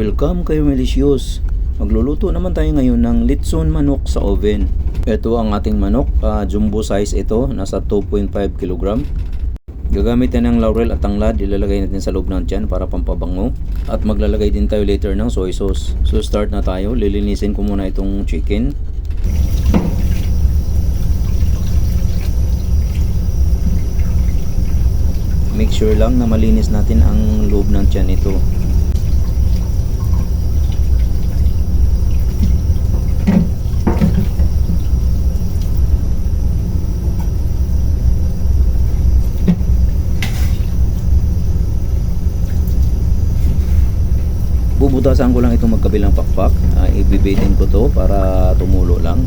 Welcome kayo Melisius. Magluluto naman tayo ngayon ng litson manok sa oven. Ito ang ating manok, ah, jumbo size ito, nasa 2.5 kg. Gagamit tayo ng laurel at tanglad, ilalagay natin sa loob ng tiyan para pampabango. At maglalagay din tayo later ng soy sauce. So start na tayo, lilinisin ko muna itong chicken. Make sure lang na malinis natin ang loob ng tiyan nito. Bubutasan ko lang itong magkabilang pakpak. Uh, ibibitin ko to para tumulo lang.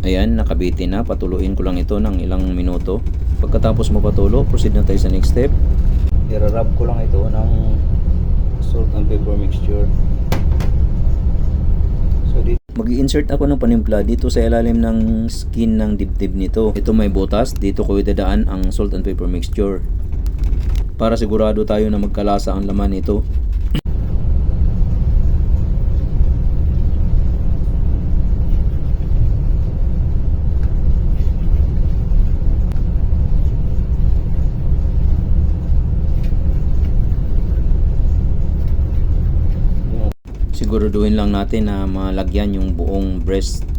Ayan nakabitin na. Patuluin ko lang ito ng ilang minuto. Pagkatapos mapatulo proceed na tayo sa next step. Irarab ko lang ito ng salt and pepper mixture. So dito mag insert ako ng panimpla dito sa ilalim ng skin ng dibdib nito. Ito may butas. Dito ko idadaan ang salt and pepper mixture para sigurado tayo na magkalasa ang laman nito. Siguraduhin lang natin na malagyan yung buong breast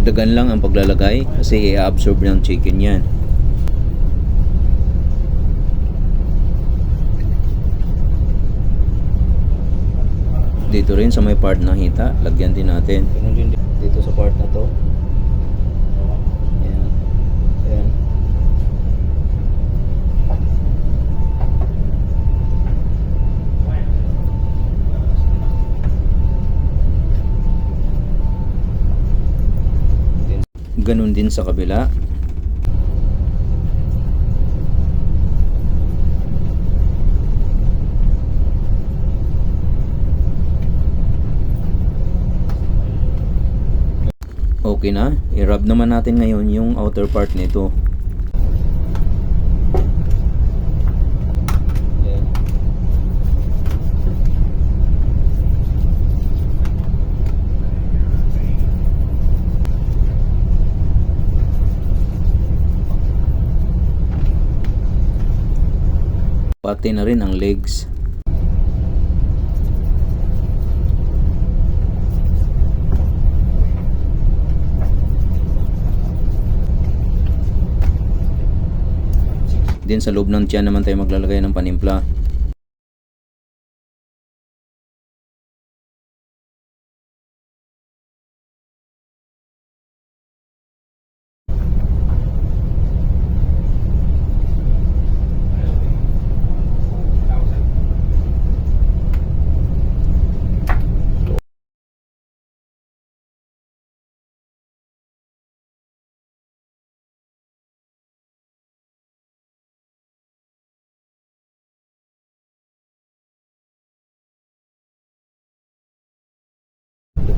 Dagdagan lang ang paglalagay kasi i-absorb ng chicken yan. Dito rin sa may part ng hita, lagyan din natin. Dito sa part na to. Ganun din sa kabila. Okay na. I-rub naman natin ngayon yung outer part nito. Pati na rin ang legs. Din sa loob ng tiyan naman tayo maglalagay ng panimpla.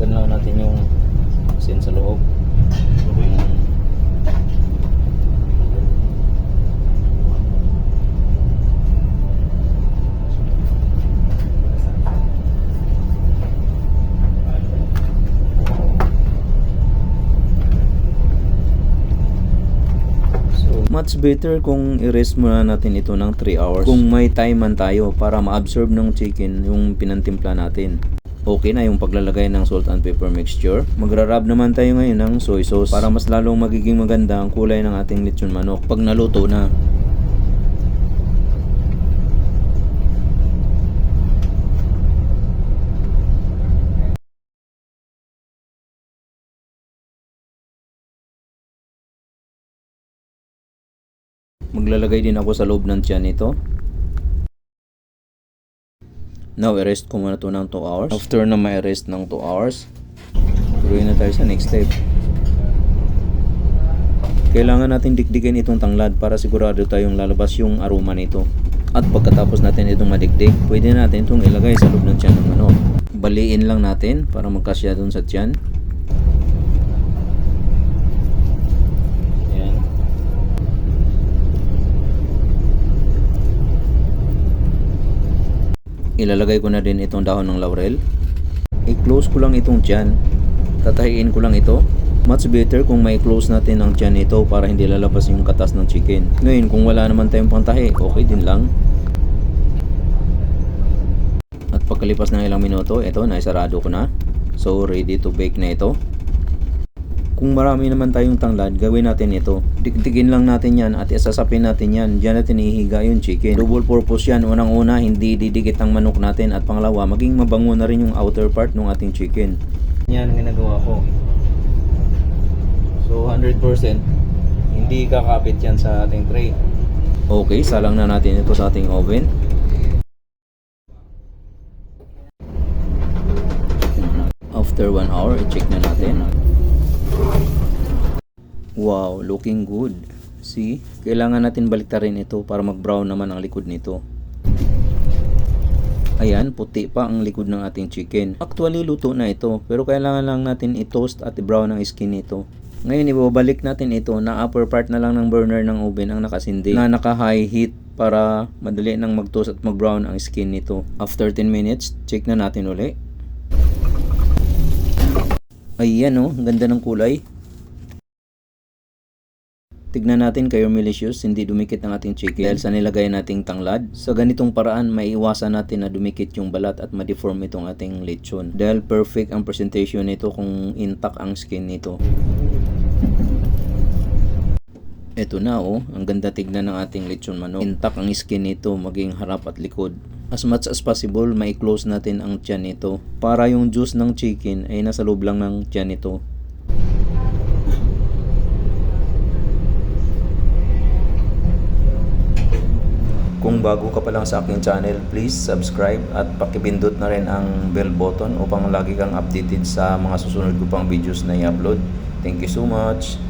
Lang natin yung asin sa loob. So, much better kung i-rest muna natin ito ng 3 hours. Kung may time man tayo para ma-absorb ng chicken yung pinantimpla natin. Okay na yung paglalagay ng salt and pepper mixture. Magra-rub naman tayo ngayon ng soy sauce para mas lalong magiging maganda ang kulay ng ating lechon manok pag naluto na. Maglalagay din ako sa loob ng tiyan nito Now, i-rest ko muna to ng 2 hours. After na ma-rest ng 2 hours, tuloy na tayo sa next step. Kailangan natin dikdikin itong tanglad para sigurado tayong lalabas yung aroma nito. At pagkatapos natin itong madikdik, pwede natin itong ilagay sa loob ng tiyan ng manok. Baliin lang natin para magkasya dun sa tiyan. Ilalagay ko na din itong dahon ng laurel. I-close ko lang itong tiyan. Tatahiin ko lang ito. Much better kung may close natin ang tiyan nito para hindi lalabas yung katas ng chicken. Ngayon, kung wala naman tayong pantahi, okay din lang. At pagkalipas ng ilang minuto, ito, naisarado ko na. So, ready to bake na ito. Kung marami naman tayong tanglad, gawin natin ito. Dikdikin lang natin yan at isasapin natin yan. Diyan natin ihiga yung chicken. Double purpose yan. Unang-una, hindi didikit ang manok natin. At pangalawa, maging mabango na rin yung outer part ng ating chicken. Yan ang ginagawa ko. So 100% hindi kakapit yan sa ating tray. Okay, salang na natin ito sa ating oven. After 1 hour, i-check na natin. Wow, looking good. See? Kailangan natin baliktarin ito para mag-brown naman ang likod nito. Ayan, puti pa ang likod ng ating chicken. Actually, luto na ito. Pero kailangan lang natin i-toast at i-brown ang skin nito. Ngayon, ibabalik natin ito na upper part na lang ng burner ng oven ang nakasindi na naka-high heat para madali nang mag-toast at mag-brown ang skin nito. After 10 minutes, check na natin uli. Ayan oh, ang ganda ng kulay. Tignan natin kayo malicious, hindi dumikit ang ating chicken dahil sa nilagay nating tanglad. Sa ganitong paraan, maiiwasan natin na dumikit yung balat at ma-deform itong ating lechon. Dahil perfect ang presentation nito kung intact ang skin nito. Ito na oh, ang ganda tignan ng ating lechon manok. Intact ang skin nito, maging harap at likod. As much as possible, may close natin ang tiyan nito para yung juice ng chicken ay nasa loob lang ng tiyan nito. Kung bago ka pa lang sa aking channel, please subscribe at pakipindot na rin ang bell button upang lagi kang updated sa mga susunod ko pang videos na i-upload. Thank you so much!